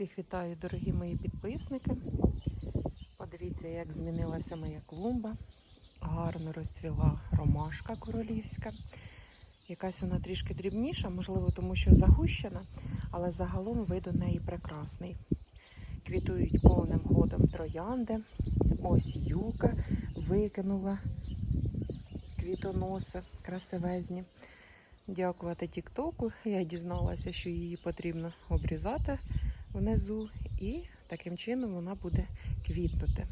Всіх вітаю, дорогі мої підписники. Подивіться, як змінилася моя клумба. Гарно розцвіла ромашка королівська. Якась вона трішки дрібніша, можливо, тому що загущена, але загалом вид у неї прекрасний. Квітують повним ходом троянди. Ось юка викинула квітоноси красивезні. Дякувати Тіктоку. Я дізналася, що її потрібно обрізати внизу, і таким чином вона буде квітнути.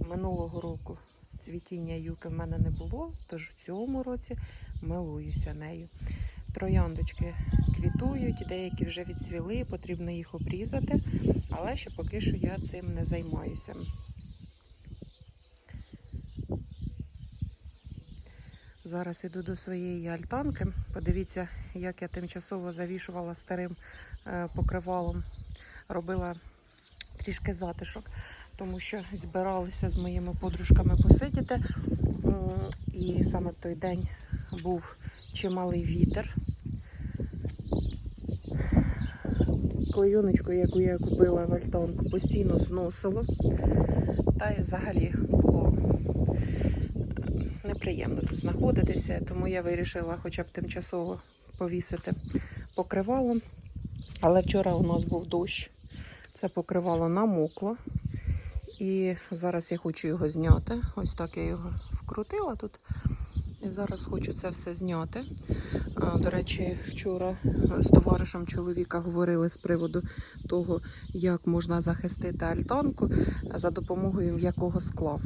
Минулого року цвітіння юки в мене не було, тож в цьому році милуюся нею. Трояндочки квітують, деякі вже відцвіли, потрібно їх обрізати, але ще поки що я цим не займаюся. Зараз іду до своєї альтанки. Подивіться, як я тимчасово завішувала старим е, покривалом, робила трішки затишок, тому що збиралися з моїми подружками посидіти. І саме в той день був чималий вітер. Клейоночку, яку я купила в альтанку, постійно зносило. Та й взагалі було неприємно тут знаходитися, тому я вирішила хоча б тимчасово повісити покривало. Але вчора у нас був дощ. Це покривало намокло. І зараз я хочу його зняти. Ось так я його вкрутила тут. І зараз хочу це все зняти. До речі, вчора з товаришем чоловіка говорили з приводу того, як можна захистити альтанку за допомогою м'якого скла.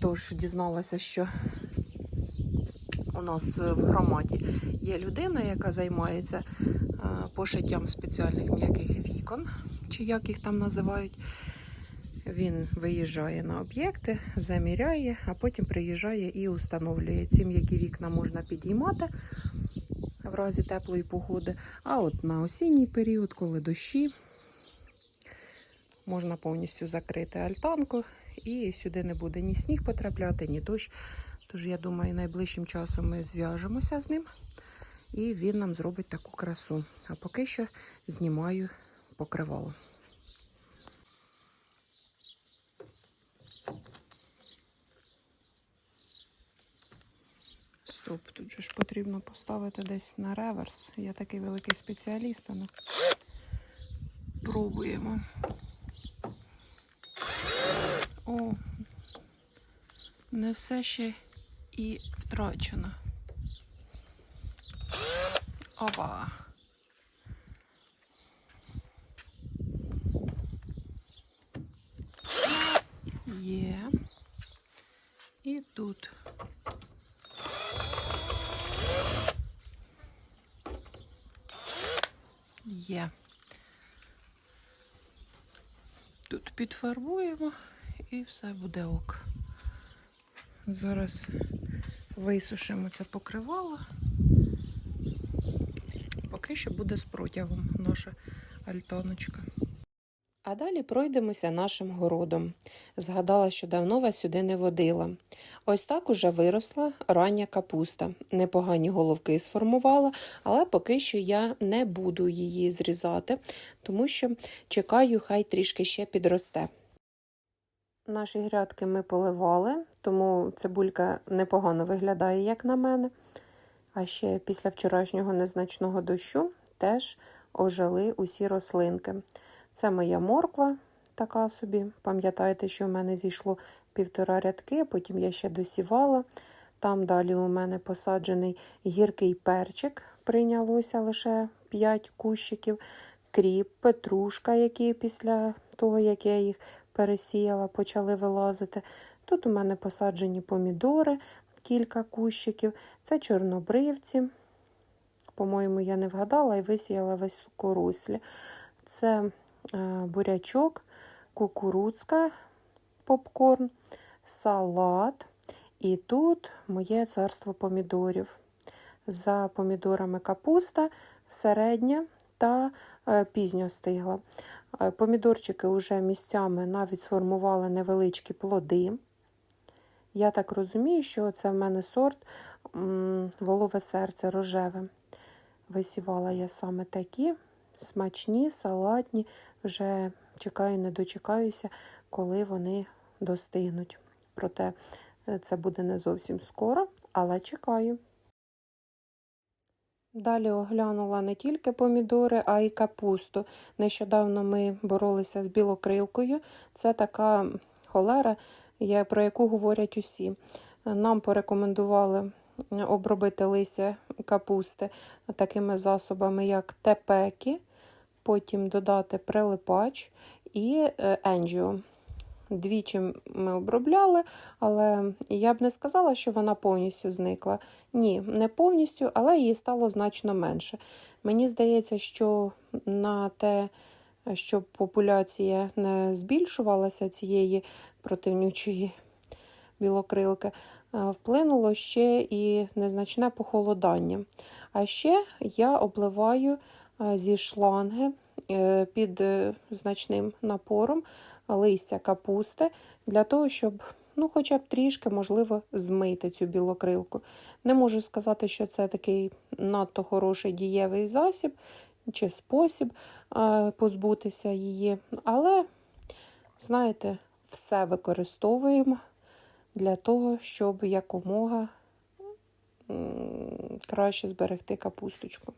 Тож дізналася, що у нас в громаді є людина, яка займається пошиттям спеціальних м'яких вікон, чи як їх там називають. Він виїжджає на об'єкти, заміряє, а потім приїжджає і установлює. Ці м'які вікна можна підіймати в разі теплої погоди. А от на осінній період, коли дощі, можна повністю закрити альтанку, і сюди не буде ні сніг потрапляти, ні дощ. Тож, я думаю, найближчим часом ми зв'яжемося з ним, і він нам зробить таку красу. А поки що знімаю покривало. Стоп, тут же ж потрібно поставити десь на реверс. Я такий великий спеціаліст, але пробуємо. О, не все ще і втрачено. Опа. Є. І тут. Є. Тут підфарбуємо і все буде ок. Зараз висушимо це покривало. Поки що буде з протягом наша альтаночка. А далі пройдемося нашим городом. Згадала, що давно вас сюди не водила. Ось так уже виросла рання капуста. Непогані головки сформувала, але поки що я не буду її зрізати, тому що чекаю, хай трішки ще підросте. Наші грядки ми поливали, тому цибулька непогано виглядає, як на мене. А ще після вчорашнього незначного дощу теж ожили усі рослинки. Це моя морква, така собі. Пам'ятаєте, що в мене зійшло півтора рядки, потім я ще досівала. Там далі у мене посаджений гіркий перчик, прийнялося лише 5 кущиків, кріп, петрушка, які після того, як я їх пересіяла, почали вилазити. Тут у мене посаджені помідори, кілька кущиків, це чорнобривці. По-моєму, я не вгадала і висіяла весь корослі. Це е, бурячок, кукурудзка, попкорн, салат. І тут моє царство помідорів. За помідорами капуста, середня та е, пізньо стигла. Е, Помідорчики вже місцями навіть сформували невеличкі плоди. Я так розумію, що це в мене сорт волове серце рожеве. Висівала я саме такі смачні, салатні. Вже чекаю, не дочекаюся, коли вони достигнуть. Проте е, це буде не зовсім скоро, але чекаю. Далі оглянула не тільки помідори, а й капусту. Нещодавно ми боролися з білокрилкою. Це така холера, про яку говорять усі. Нам порекомендували обробити листя капусти такими засобами, як тепекі, потім додати прилипач і е, енджіо. Двічі ми обробляли, але я б не сказала, що вона повністю зникла. Ні, не повністю, але її стало значно менше. Мені здається, що на те, щоб популяція не збільшувалася цієї противнючої білокрилки, е, вплинуло ще і незначне похолодання. А ще я обливаю е, зі шланги е, під значним напором листя капусти для того, щоб ну, хоча б трішки, можливо, змити цю білокрилку. Не можу сказати, що це такий надто хороший дієвий засіб чи спосіб позбутися її, але, знаєте, все використовуємо для того, щоб якомога краще зберегти капусточку.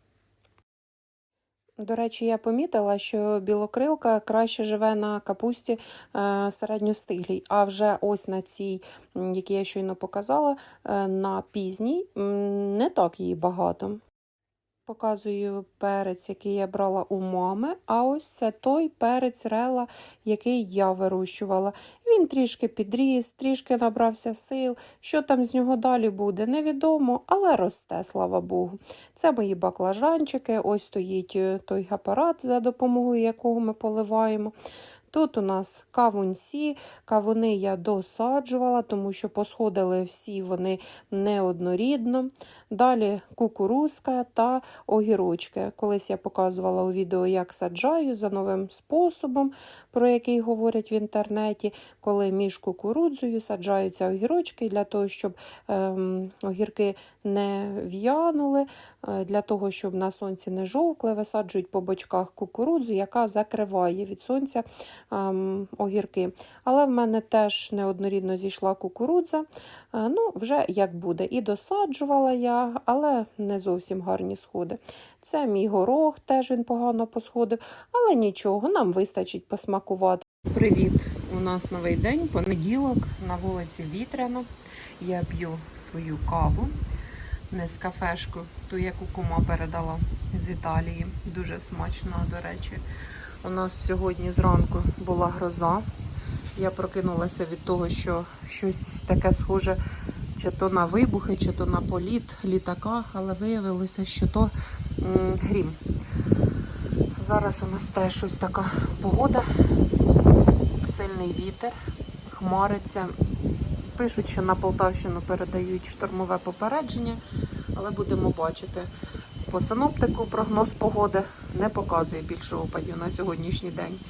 До речі, я помітила, що білокрилка краще живе на капусті е, середньостиглій, а вже ось на цій, м, якій я щойно показала, е, на пізній, не так її багато. Показую перець, який я брала у мами, а ось це той перець рела, який я вирощувала. Він трішки підріс, трішки набрався сил. Що там з нього далі буде, невідомо, але росте, слава Богу. Це мої баклажанчики, ось стоїть е, той апарат, за допомогою якого ми поливаємо. Тут у нас кавунці, кавуни я досаджувала, тому що посходили всі вони неоднорідно. Далі кукурузка та огірочки. Колись я показувала у відео, як саджаю за новим способом, про який говорять в інтернеті, коли між кукурудзою саджаються огірочки для того, щоб ем, огірки не в'янули, е, для того, щоб на сонці не жовкли, висаджують по бочках кукурудзу, яка закриває від сонця огірки. Але в мене теж неоднорідно зійшла кукурудза. Е, Ну, вже як буде. І досаджувала я, але не зовсім гарні сходи. Це мій горох, теж він погано посходив, але нічого, нам вистачить посмакувати. Привіт! У нас новий день, понеділок, на вулиці Вітряно. Я п'ю свою каву, не з кафешку, ту, яку кума передала з Італії. Дуже смачна, до речі. У нас сьогодні зранку була гроза. Я прокинулася від того, що щось таке схоже чи то на вибухи, чи то на політ літака, але виявилося, що то грім. Зараз у нас теж щось така погода, сильний вітер, хмариться. Пишуть, що на Полтавщину передають штормове попередження, але будемо бачити. По синоптику прогноз погоди не показує більше опадів на сьогоднішній день.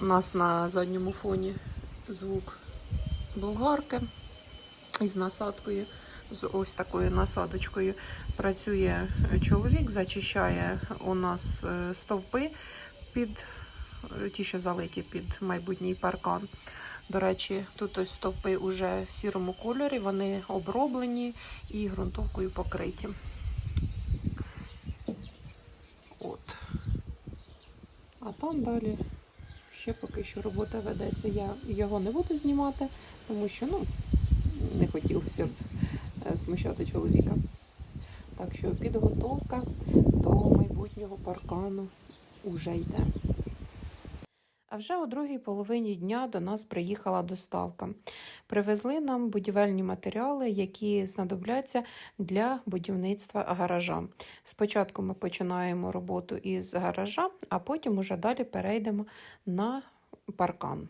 У нас на задньому фоні звук болгарки із насадкою, з ось такою насадочкою. Працює чоловік, зачищає у нас е, стовпи під е, ті, що залиті під майбутній паркан. До речі, тут ось стовпи вже в сірому кольорі, вони оброблені і ґрунтовкою покриті. От. А там далі ще поки що робота ведеться. Я його не буду знімати, тому що ну, не хотілося б е, смущати чоловіка. Так що підготовка до майбутнього паркану вже йде. А вже у другій половині дня до нас приїхала доставка. Привезли нам будівельні матеріали, які знадобляться для будівництва гаража. Спочатку ми починаємо роботу із гаража, а потім уже далі перейдемо на паркан.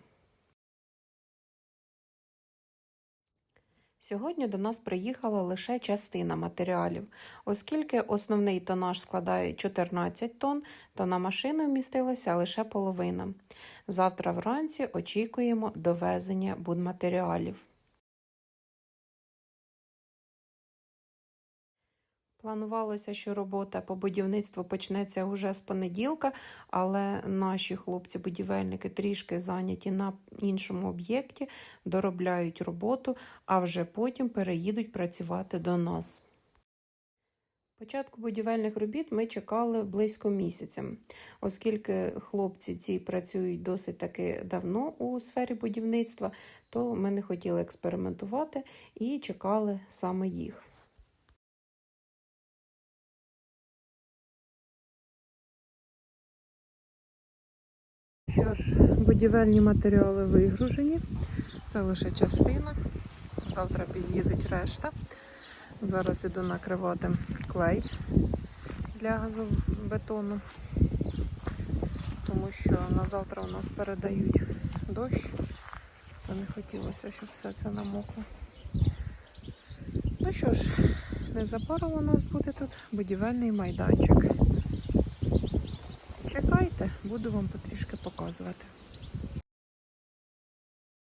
Сьогодні до нас приїхала лише частина матеріалів. Оскільки основний тонаж складає 14 тонн, то на машину вмістилася лише половина. Завтра вранці очікуємо довезення будматеріалів. Планувалося, що робота по будівництву почнеться вже з понеділка, але наші хлопці-будівельники трішки зайняті на іншому об'єкті, доробляють роботу, а вже потім переїдуть працювати до нас. Початку будівельних робіт ми чекали близько місяця, оскільки хлопці ці працюють досить таки давно у сфері будівництва, то ми не хотіли експериментувати і чекали саме їх. Що ж, будівельні матеріали вигружені. Це лише частина. Завтра під'їдуть решта. Зараз іду накривати клей для газобетону, тому що на завтра у нас передають дощ, то не хотілося, щоб все це намокло. Ну що ж, незабаром у нас буде тут будівельний майданчик. Чекайте, буду вам потрішки показувати.